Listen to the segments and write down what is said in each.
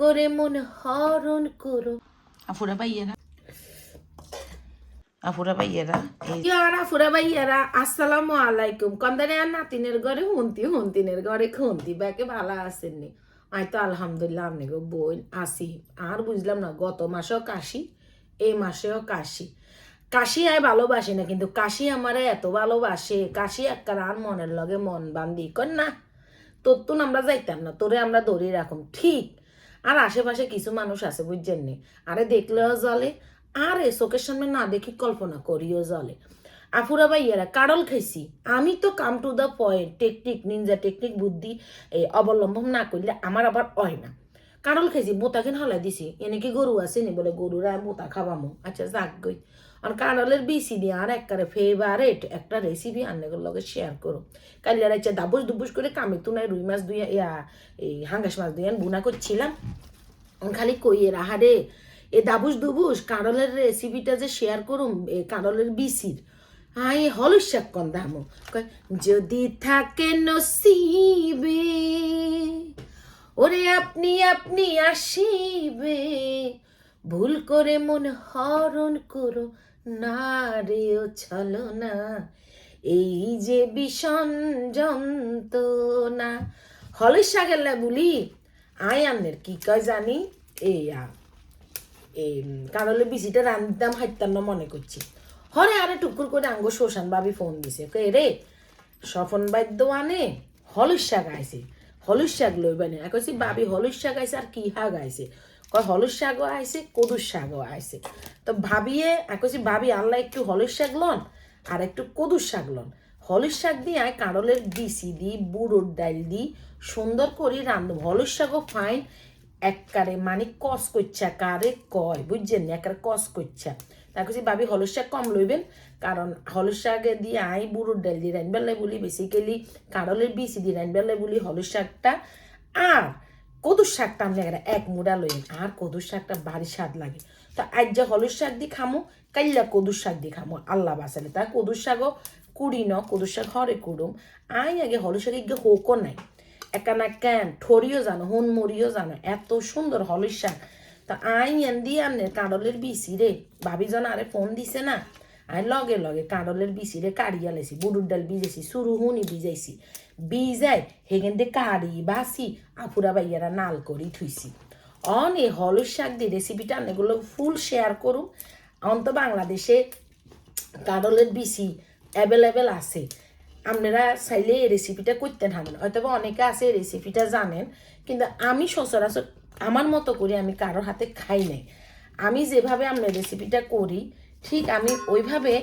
করে মন হরণ করো। আফুরা পাইয়েরা আফুরা পাইয়েরা এই ইয়ারা ফুরা আসসালামু আলাইকুম। কন্দারে আর নাতিনের ঘরে হুন্তি হুন্তিনের ঘরে খুন্তি ব্যাকে ভালো আসেননি। আই তো আলহামদুলিল্লাহ আপনি গো বোন আসি। আর বুঝলাম না গত মাসেও কাশি এই মাসেও কাশি। কাশি আয় ভালোবাসি না কিন্তু কাশি আমারে এত ভালোবাসে। কাশি একটা আর মনের লগে মন বান্ধি কর না। তোর তো আমরা যাইতাম না তোরে আমরা দড়ি রাখুম। ঠিক আর আশেপাশে কিছু মানুষ আছে, বুঝছেন নি? আরে দেখলেও জলে আরে চোখের সামনে না দেখি কল্পনা করিও জলে আফুরা ভাইয়ারা, কারল খাইছি। আমি তো come to the point technique ninja technique বুদ্ধি এই অবলম্বন না করলে আমার আবার হয় না। কারল খাইছি বোতা কেন হলাই দিছি। এনে কি গরু আছে নি বলে, গরুরা বোতা খাবামো। আচ্ছা যাক গই। আর কারলের বিসি দিয়ে আর একবারে ফেভারেট একটা রেসিপি আন্নাগুলোর লগে শেয়ার করো। কালিয়ার ইচ্ছা দাবুস দুবুস করে কামি তুনাই রুই মাছ দুই ইয়া এই হাঙ্গাস মাছ দুই বুনা করছিলাম। খালি কইয়ে রাহারে এ দাবুস দুবুস কারলের রেসিপিটা যে শেয়ার করুম এ কারলের বিসির হলুদ শাক কন দামো। কয়, যদি থাকে নসিবে ওরে আপনি আপনি আসিবে ভুল করে মন হরণ করো না রে ও ছলো না, এই যে বিষণ যন্ত্রণা। হলুদ শাকের বলি আই আন্নের কি কয় জানি? এই আ এই কারলে বিচিটা রান্ধিতাম হাইতাম না মনে করছি। হরে আরে টুকুর করে আঙ্গ শোষান বাবি ফোন দিছে। কে রে সফন বাদ্য আনে হলুদ শাক আইছে হলুদ শাক লইবেন। কইছি বাবি হলুদ শাক আইছে আর কি শাক আইছে। কয়, হলুদ শাকও আইছে, কদুর শাকও আইছে। তো ভাবিয়ে কইছি, ভাবি আল্লাহ একটু হলুদ শাক লন আর একটু কদুর শাক লন। হলুদ শাক দিয়ে আয় কাঁড়লের বিসি দিই, বুড়োর ডাল দিই, সুন্দর করে রান্ধব। হলুদ শাকও ফাইন, এককারে মানে কস করছা কারে কয়, বুঝছেন একবারে কস করছা তা কাছে ভাবি, হলুদ শাক কম লইবেন, কারণ হলুদ শাকে দিয়ে আই বুড়োর ডাল দিয়ে রানবেলায় বলি। বেসিক্যালি কাঁড়লের বিসি দিয়ে রানবেলায় বলি হলুদ শাকটা। আর কদুর শাকটা একটা এক মুড়া লইন আর কদুর শাকটা ভারী স্বাদ লাগে। তো আজ যে হলুদ শাক দিয়ে খামো, কাইল্লা কদুর শাক দিয়ে খামো, আল্লাহ বাসালে। তা কদুর শাকও কুড়ি ন, কদুর শাক হরে কুড়ুম। আই আগে হলুদ শাক গিয়ে হোকও নাই। একানা ক্যান ঠরিও জানো হুন মরিও জানো, এত সুন্দর হলুদ শাক। তা আই এন দিয়ে আনে কাঁড়লের বিসি রে, ভাবি জন আরে ফোন দিছে না। আই লগে লগে কাঁড়লের বিসি রে কাড়িয়া লেছি, বুড়ুর ডাল ভিজেছি সুরু হুনি ভিজাইছি। ভিজাই হেগেন দিয়ে কাড়ি বাসি, আফুরা বাইয়ারা নাল করি থুইছি। অন এই হলুদ শাক দিয়ে রেসিপিটা এগুলো ফুল শেয়ার করুন অন্ত বাংলাদেশে কাঁড়লের বিসি অ্যাভেলেবেল আছে। আপনারা চাইলে এই রেসিপিটা করতে থাকবেন হয়তো অনেকে আছে এই রেসিপিটা জানেন, কিন্তু আমি সচরাচর আমার মতো করে আমি কারোর হাতে খাই নাই। আমি যেভাবে আপনার রেসিপিটা করি, ঠিক আমি ওইভাবে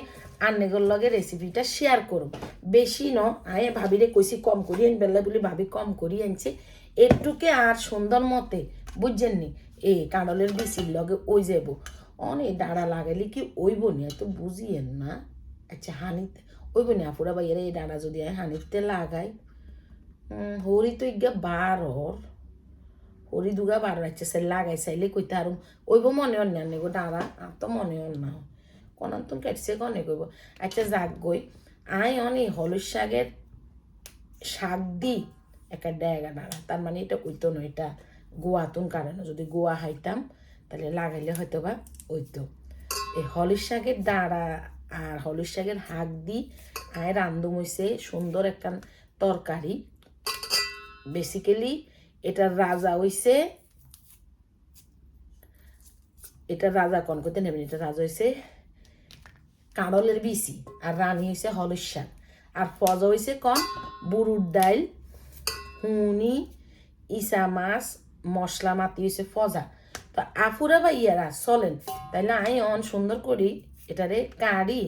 আন্নেগর লগে রেসিপিটা শেয়ার করব বেশি ন, আয় ভাবিরে কইছি কম করি আন বেলা বলি ভাবি কম করি আনছে। একটুকে আর সুন্দর মতে, বুঝছেন নি? এই কাঁড়লের বিচির লগে ওই যাব অনেক ডাঁড়া লাগাইলে কি ওইব নি? এত বুঝিয়েন না। আচ্ছা হানিতে, ওইব নি আপুরা বাইরে এই ডাঁড়া যদি আমি হানিতে লাগাই। হরি তো ইগা বারর হরি। দুগা বারর আচ্ছা সে লাগাই চাইলে কইতে আরম। ওইব মনে অন্য গো ডাঁড়া আর তো মনে অন্য কোনান তুমি কেটছে কনে কইব আচ্ছা যাক গই, আই অনে হলুদ শাকের শাক দি একটা ড্যাগা নাড়া তার মানে এটা কইতো না এটা গোয়া তুন যদি গোয়া হাইতাম তাহলে লাগাইলে হয়তো বা ওইতো এই হলুদ শাকের দাঁড়া আর হলুদ শাকের হাক দি আয় রান্ধুম হইছে সুন্দর একটা তরকারি। বেসিক্যালি এটার রাজা হইছে এটা রাজা কন করতে নেবেন? এটা রাজা হইছে কাঁড়লের বিসি আর রানি হইছে হলুদ শাক। আর ফজা হইছে কম বুরুর ডাইল, হুনি ইসা মাছ, মশলা মাতি হইছে ফজা। তো আফুরা বা ইয়ারা চলেন, তাইলে আই অন সুন্দর করি এটারে কাড়ি।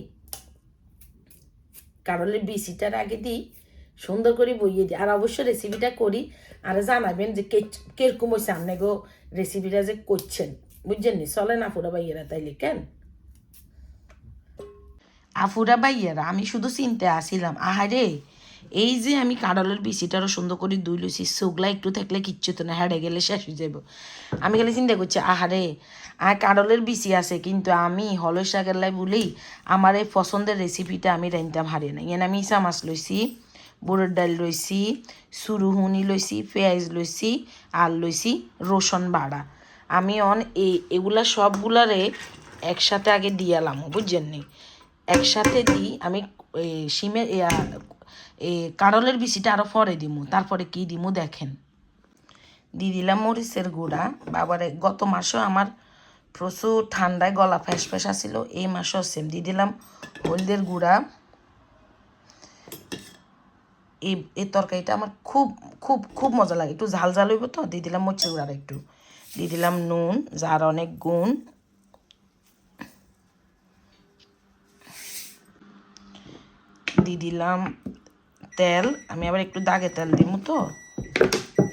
কারলের বিসিটার আগে দিই সুন্দর করে বইয়ে দিই আর অবশ্য রেসিপিটা করি, আর জানাবেন যে কীরকম হয়েছে আপনি গো রেসিপিটা যে করছেন। বুঝছেন নি? চলেন আফুরা বাইয়েরা তাইলে, কেন? আফুরা বাইয়েরা আমি শুধু চিনতে আসিলাম। আহারে, এই যে আমি কাঁড়লের বিচিটারও সুন্দর করে দুই লুচি সুগলা একটু থাকলে কিচ্ছু তো না, হেড়ে গেলে শেষ হয়ে যাব আমি গেলে চিন্তা করছি, আহারে, আর কাঁড়লের বিচি আছে, কিন্তু আমি হলুদ শাকের লাই বলেই আমার এই পছন্দের রেসিপিটা আমি রান্তাম হারিয়ে না। ইয়ান আমি ইসা মাছ লইছি, বুড়ের ডাল লইছি, সুরুহুনি লইছি, পেঁয়াজ লইছি আর লইছি, রসুন বাড়া। আমি অন এই এগুলা সবগুলারে একসাথে আগে দিয়ে দিয়ালাম, বুঝছেন নি? একসাথে দিই, আমি সিমের এই কাঁড়লের বিচিটা আরও পরে দিমু, তারপরে কি দিমু দেখেন। দিয়ে দিলাম মরিচের গুঁড়া, বাবারে, গত মাসেও আমার প্রচুর ঠান্ডায় গলা ফ্যাস ফ্যাস আসছিল এই মাসেও সেম দিয়ে দিলাম হলদের গুঁড়া। এই এই তরকারিটা আমার খুব খুব খুব মজা লাগে, একটু ঝাল ঝাল হইব তো, দিয়ে দিলাম মরিচের গুঁড়া একটু। দিয়ে দিলাম নুন, যার অনেক গুণ। দিয়ে দিলাম তেল। আমি আবার একটু দাগে তেল দিব তো।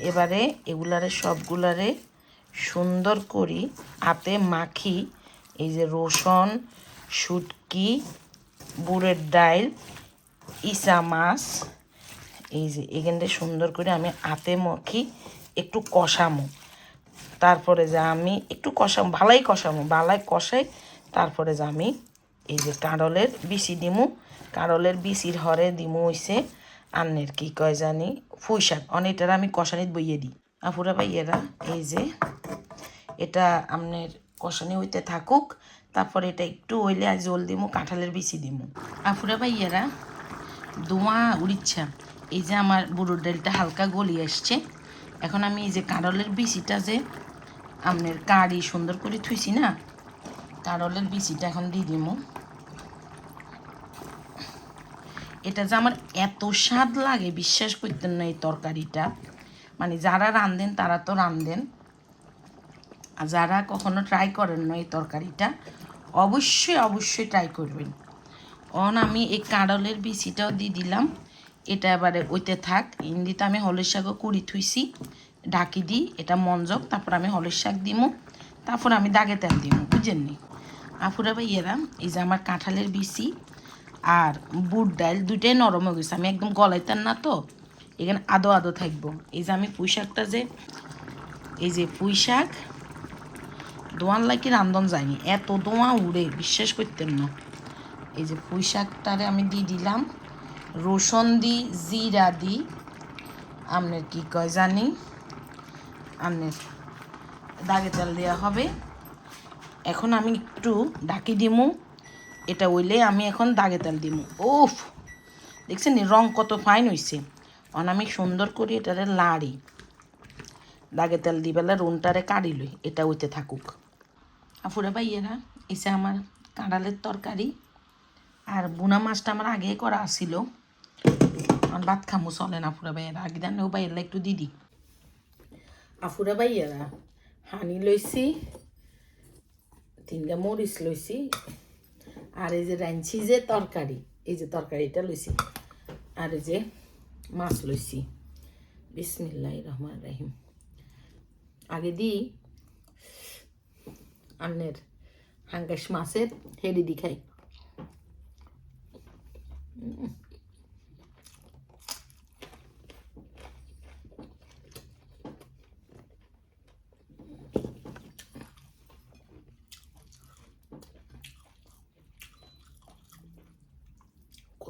এবারে এগুলারে সবগুলারে সুন্দর করি, হাতে মাখি, এই যে রসুন, শুটকি, বুড়ের ডাইল ইসা মাছ, এই যে এখানটা সুন্দর করে আমি হাতে মাখি, একটু কষামো। তারপরে যে আমি একটু কষাম, ভালাই কষামো, ভালাই কষাই তারপরে যে আমি এই যে কাঁড়লের বিচি দিমু। কাঁড়লের বিচির হরে দিমু হইছে। আন্নের কি কয় জানি? ফুই শাক অনেকটার আমি কষানিত বইয়ে দিই। আপুরা ভাইয়েরা এই যে, এটা আপনার কষানি হইতে থাকুক, তারপরে এটা একটু হইলে আর জল দিমু, কাঁঠালের বিচি দিমু। আপুরা ভাইয়েরা ধোঁয়া উড়িচ্ছা। এই যে আমার বুড়োর ডালটা হালকা গলি আসছে। এখন আমি এই যে কাঁড়লের বিচিটা যে আপনার কাড়ি সুন্দর করে থুইছি না কাঁড়লের বিচিটা এখন দিয়ে দিমু। এটা যে আমার এত স্বাদ লাগে, বিশ্বাস করতেন না এই তরকারিটা। মানে যারা রান্ধেন তারা তো রান্ধেন আর যারা কখনো ট্রাই করেন না এই তরকারিটা, অবশ্যই অবশ্যই ট্রাই করবেন। অন আমি এই কাঁড়লের বিচিটাও দিয়ে দিলাম। এটা এবারে ওইতে থাক। ইন্দিতে আমি হলের শাকও কুড়ি থুইছি, ঢাকি দিই। এটা মঞ্জক তারপর আমি হলের শাক দিমু। তারপর আমি দাগে তেল দিমু, বুঝেননি? আফুরা ভাইয়েরা, এই যে আমার কাঁঠালের বিচি আর বুট ডাল দুইটাই নরম হয়ে গেছে। আমি একদম গলাইতাম না তো, এখানে আদো আদো থাকব। এই যে আমি পুঁই শাকটা যে, এই যে পুঁই শাক দোয়ান লাগি রান্ধন যায়নি এত দোয়া উড়ে, বিশ্বাস করতেন না। এই যে পুঁই শাকটারে আমি দিয়ে দিলাম। রসুন দি, জিরা দি আপনার কি কয় জানি আপনার দাগে তেল দেওয়া হবে। এখন আমি একটু ঢাকি দিমু। এটা হইলে আমি এখন দাগে তেল দিমু। ওফ দেখছেন রং কত ফাইন হইছে। অন আমি সুন্দর করে এটারে লাড়ি। দাগে তেল দিবেলা রুনটারে কাড়ি লই, এটা হইতে থাকুক। আফুরা ভাইয়েরা এসে আমার কাঁড়ালের তরকারি আর বুনা মাছটা আমার আগে করা আসিল আর ভাত খামু চলে না ফুরা ভাইয়েরা আগে দেন ভাইয়েরা একটু দিদি। আফুরা বাইয়ারা হানি লইছি তিনটা মরিচ লইছি আর এই যে রাঁধছি যে তরকারি, এই যে তরকারিটা লইছি। আর এই যে মাছ লইছি। বিসমিল্লাহ রহমান রাহিম। আগে দি আন্নের হাঙ্গাস মাছের হেডি দি খাই।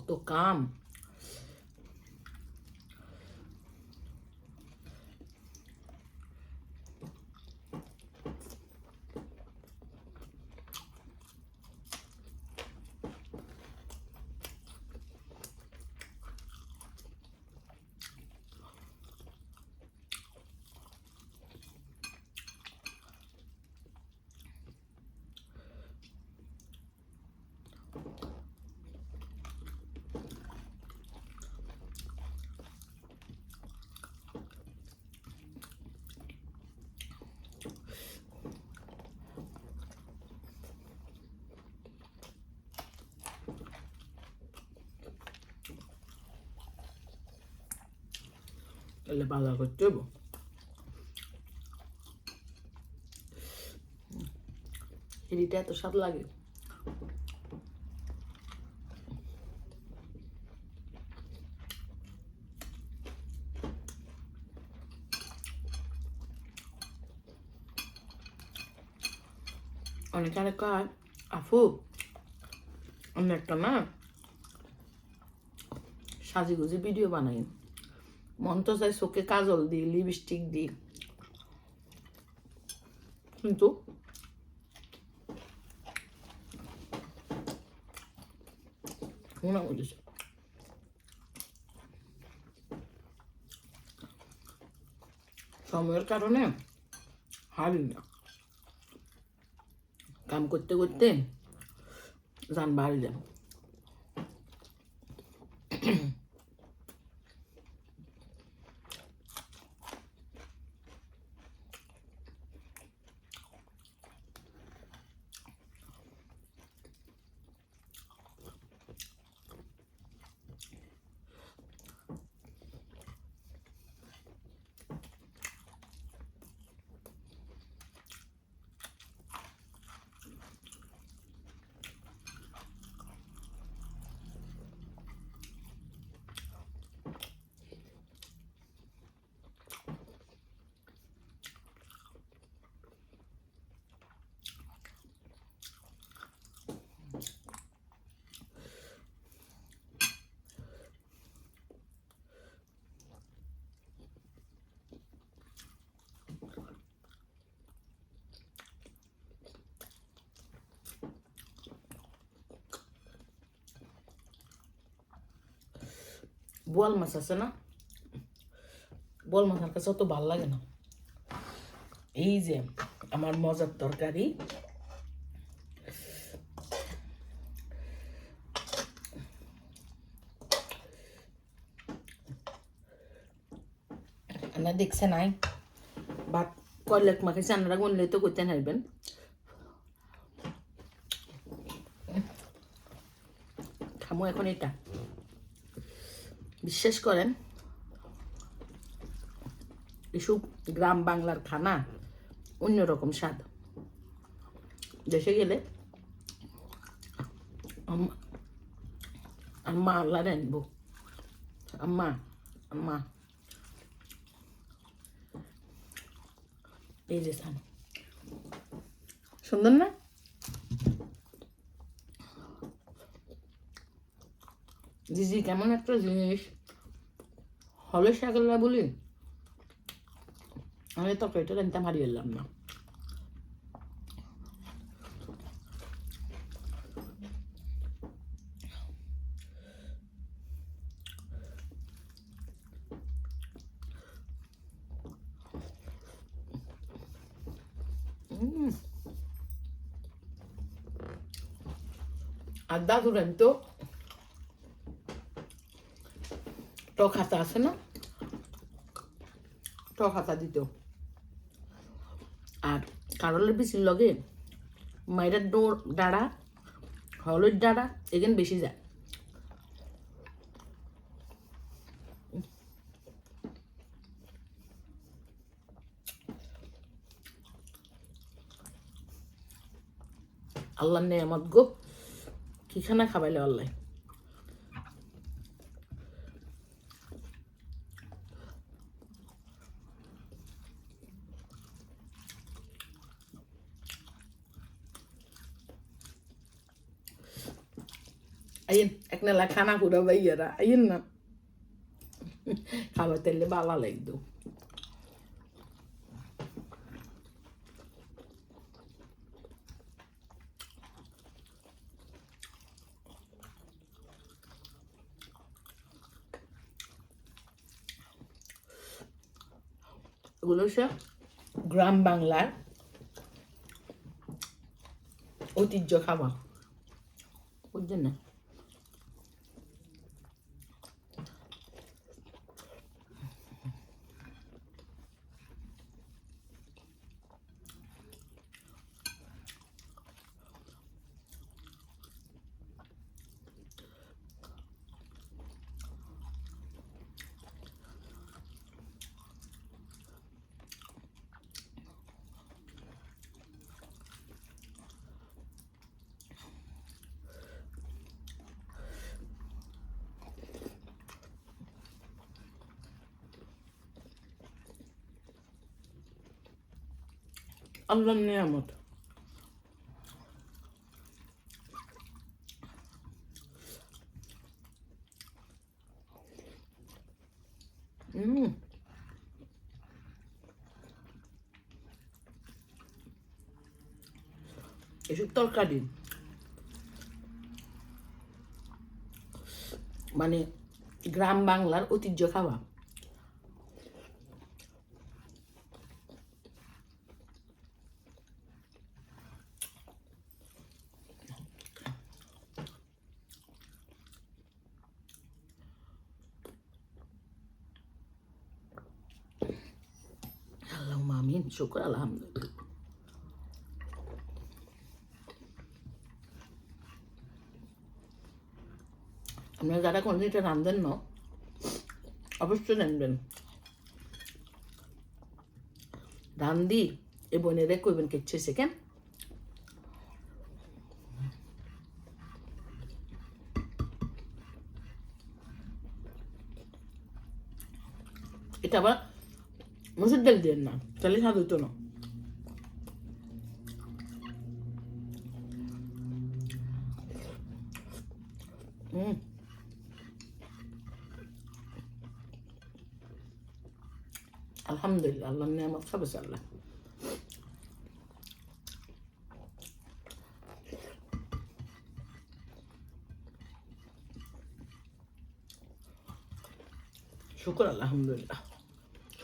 কত কাম তাহলে বাজার করতে হইব। হেডিটা এত স্বাদ লাগে। অনেক কয় আফু অনেকটা না সাজি গুজি ভিডিও বানাই। মন তো চাই চোখে কাজল দিই লিপস্টিক দিই কিন্তু সময়ের কারণে হারি না। কাম করতে করতে যান বাড়ি যান। বোয়াল মাছ আছে না? বোয়াল মাছ আমার কাছে অত ভালো লাগে না। এই যে আমার মজার তরকারি। দেখছে নাই ভাত কয়লাক মাখাইছে আপনারা গুনলে তো করতে নাইবেন। খামো এখন এটা। বিশ্বাস করেন, এসব গ্রাম বাংলার খানা অন্যরকম স্বাদ। দেশে গেলে আম- আম্মা আল্লাহ রানবো। আম্মা আম্মা। এই যে স্থান সুন্দর না? দিদি কেমন একটা জিনিস হলে শাকলা বলি? আমি তরকারিটা রান্তাম হারিয়ে এলাম না উম। আর দাদু তো টক হাতা আছে না? টক হাতা দিত আর কারলের বেশির লগে মায়ের ডাড়া, হলুদ ডাড়া এখানে বেশি যায়। আল্লাহ নেয়ামত গো। কি খানা খাবাইলে আল্লাহ? Ayun, ek na kana ko daw ba. Ayun na. Kamu tele bala tu. এগুলো সে গ্রাম বাংলার ঐতিহ্য খাবার বুঝছেন না আল্লাহর নিয়ামত। এসব তরকারি। মানে গ্রাম বাংলার ঐতিহ্য খাওয়া। শুক্র আলহামদুলিল্লাহ আপনারা যারা কোনোদিন এটা রান্ধেন না অবশ্যই রান্ধবেন রান্ধি এ বোনেরে কইবেন কিচ্ছে সেকেন্ড এটা আবার মসুর ডাল দিয়ে না তাহলে স্বাদ হইতো না হুম আলহামদুলিল্লাহ আল্লাহ নিয়ামত খাবে আল্লাহ শুকর আলহামদুলিল্লাহ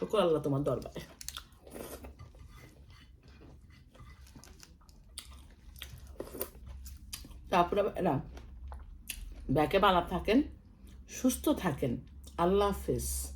শুকর আল্লাহ তোমার দরবারে। তারপরে না ব্যাকে বালা থাকেন সুস্থ থাকেন। আল্লাহ হাফিজ।